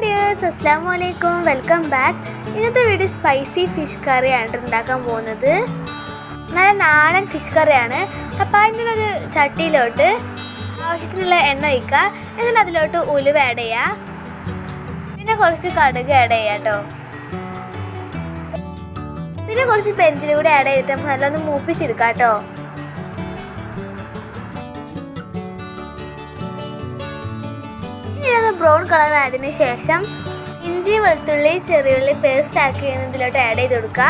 Viewers അസ്സാം വലൈക്കും welcome back ഇന്നത്തെ വീഡിയോ സ്പൈസി ഫിഷ് കറിയാണ് ഉണ്ടാക്കാൻ പോകുന്നത്. നല്ല നാടൻ ഫിഷ് കറിയാണ് അപ്പോൾ ഒരു ചട്ടിയിലോട്ട് ആവശ്യത്തിനുള്ള എണ്ണ ഒഴിക്കുക. എന്നിട്ട് അതിലോട്ട് ഉലുവ ആഡ് ചെയ്യുക. പിന്നെ കുറച്ച് കടുക് ആഡ് ചെയ്യുക കേട്ടോ. പിന്നെ കുറച്ച് പെൻസിൽ കൂടി ആഡ് ചെയ്തിട്ട് നമുക്ക് നല്ലൊന്ന് മൂപ്പിച്ചെടുക്കാം കേട്ടോ. ബ്രൗൺ കളർ ആയതിനു ശേഷം ഇഞ്ചി വെളുത്തുള്ളി ചെറിയുള്ളി പേസ്റ്റ് ആക്കി ഇതിലോട്ട് ആഡ് ചെയ്ത് കൊടുക്കുക.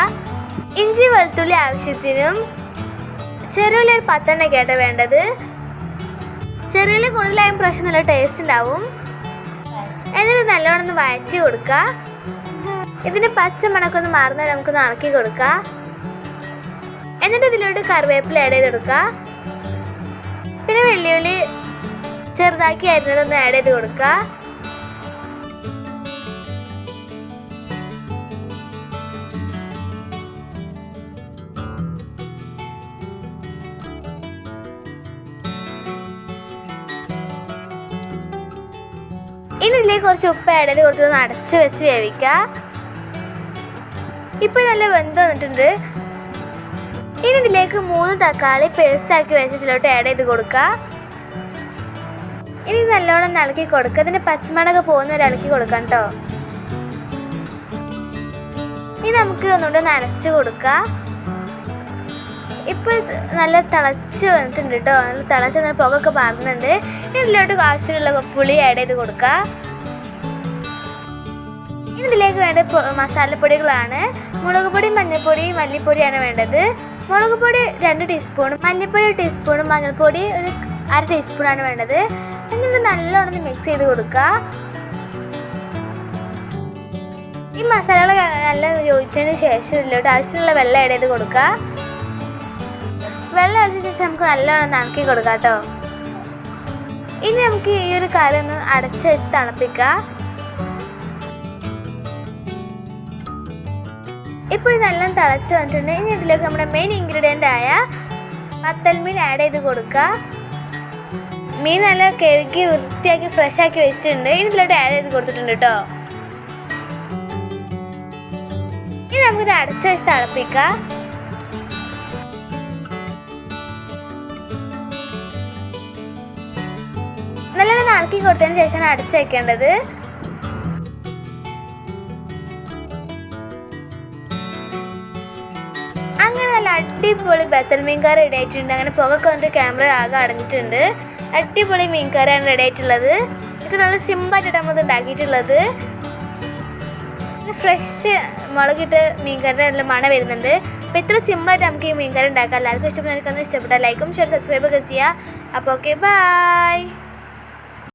ഇഞ്ചി വെളുത്തുള്ളി ആവശ്യത്തിനും ചെറിയുള്ളി ഒരു പത്തെണ്ണയ്ക്കായിട്ട് വേണ്ടത്. ചെറിയുള്ളി കൂടുതലായും പ്രാവശ്യം നല്ല ടേസ്റ്റ് ഉണ്ടാവും. എന്നിട്ട് നല്ലോണം ഒന്ന് വഴറ്റി കൊടുക്കുക. ഇതിന് പച്ച മണക്കൊന്ന് മാറുന്നത് നമുക്കൊന്ന് ഇളക്കി കൊടുക്കുക. എന്നിട്ട് ഇതിലോട്ട് കറിവേപ്പില ആഡ് ചെയ്ത് കൊടുക്കുക. പിന്നെ വെള്ളിയുള്ളി ചെറുതാക്കി അരിഞ്ഞതൊന്ന് ആഡ് ചെയ്ത് കൊടുക്കുക ഇനി ഇതിലേക്ക് കുറച്ച് ഉപ്പ് ആഡ് ചെയ്ത് കൊടുത്തൊന്ന് അടച്ച് വെച്ച് വേവിക്കുക ഇപ്പം നല്ല വെന്ത് വന്നിട്ടുണ്ട്. ഇനി ഇതിലേക്ക് മൂന്ന് തക്കാളി പേസ്റ്റ് ആക്കി വെച്ച് ഇതിലോട്ട് ആഡ് ചെയ്ത് കൊടുക്കുക ഇനി നല്ലോണം ഇളക്കി കൊടുക്കുക ഇതിന് പച്ചമുളക് പോകുന്ന ഒരു ഇളക്കി കൊടുക്കാം കേട്ടോ. ഇനി നമുക്ക് ഒന്നുകൂടെ നനച്ച് കൊടുക്കുക ഇപ്പൊ നല്ല തിളച്ച് വന്നിട്ടുണ്ട് കേട്ടോ. നല്ല തിളച്ച് നല്ല പുകയൊക്കെ പാറുന്നുണ്ട് ഇനി ഇതിലോട്ട് ആവശ്യത്തിനുള്ള പുളി ആഡ് ചെയ്ത് കൊടുക്കുക ഇനി ഇതിലേക്ക് വേണ്ട മസാലപ്പൊടികളാണ്. മുളക് പൊടി മഞ്ഞൾപ്പൊടി മല്ലിപ്പൊടിയാണ് വേണ്ടത്. മുളക് പൊടി രണ്ട് ടീസ്പൂണും മല്ലിപ്പൊടി ഒരു ടീസ്പൂണും മഞ്ഞൾപ്പൊടി ഒരു അര ടീസ്പൂണാണ് വേണ്ടത്. എന്നിട്ട് നല്ലോണം മിക്സ് ചെയ്ത് കൊടുക്കുക ഈ മസാലകൾ നല്ല യോജിച്ചതിന് ശേഷം ഇതിലോട്ട് ആവശ്യത്തിനുള്ള വെള്ളം ആഡ് ചെയ്ത് കൊടുക്കുക വെള്ളം അടിച്ച ശേഷം നമുക്ക് നല്ലോണം തണുക്കി കൊടുക്കാം കേട്ടോ ഇനി നമുക്ക് ഈ ഒരു കറി ഒന്ന് അടച്ച് വെച്ച് തണുപ്പിക്കാം. ഇപ്പോൾ ഇതെല്ലാം തിളച്ച് വന്നിട്ടുണ്ട്. ഇനി ഇതിലേക്ക് നമ്മുടെ മെയിൻ ഇൻഗ്രീഡിയന്റ് ആയ പത്തൽമീൻ ആഡ് ചെയ്ത് കൊടുക്കുക മീൻ നല്ല കഴുകി വൃത്തിയാക്കി ഫ്രഷ് ആക്കി വെച്ചിട്ടുണ്ട്. ഇനി ഇതിലോട്ട് ആഡ് ചെയ്ത് കൊടുത്തിട്ടുണ്ട് കേട്ടോ. ഇനി നമുക്കിത് അടച്ച് വെച്ച് തിളപ്പിക്കാം. നല്ലോണം ഇളക്കി കൊടുത്തതിന് ശേഷമാണ് അടച്ചു വെക്കേണ്ടത്. അങ്ങനെ നല്ല അടിപൊളി ബത്തൽ മീൻ കറി റെഡി ആയിട്ടുണ്ട്. അങ്ങനെ പുകക്കൊണ്ട് ക്യാമറ ആകെ അടഞ്ഞിട്ടുണ്ട്. അടിപൊളി മീൻ കറിയാണ് റെഡി ആയിട്ടുള്ളത് ഇത് നല്ല സിമ്പിളായിട്ടാണ് നമ്മൾ ഉണ്ടാക്കിയിട്ടുള്ളത്. ഫ്രഷ് മുളകിട്ട് കറി നല്ല മണം വരുന്നുണ്ട്. അപ്പോൾ ഇത്ര സിമ്പിളായിട്ട് നമുക്ക് ഈ മീൻ കറി ഉണ്ടാക്കാം. എല്ലാവർക്കും ഇഷ്ടപ്പെടുന്ന ഇഷ്ടപ്പെട്ട ലൈക്കും ഷെയർ സബ്സ്ക്രൈബ് ഒക്കെ ചെയ്യുക. അപ്പോൾ ഓക്കെ ബൈ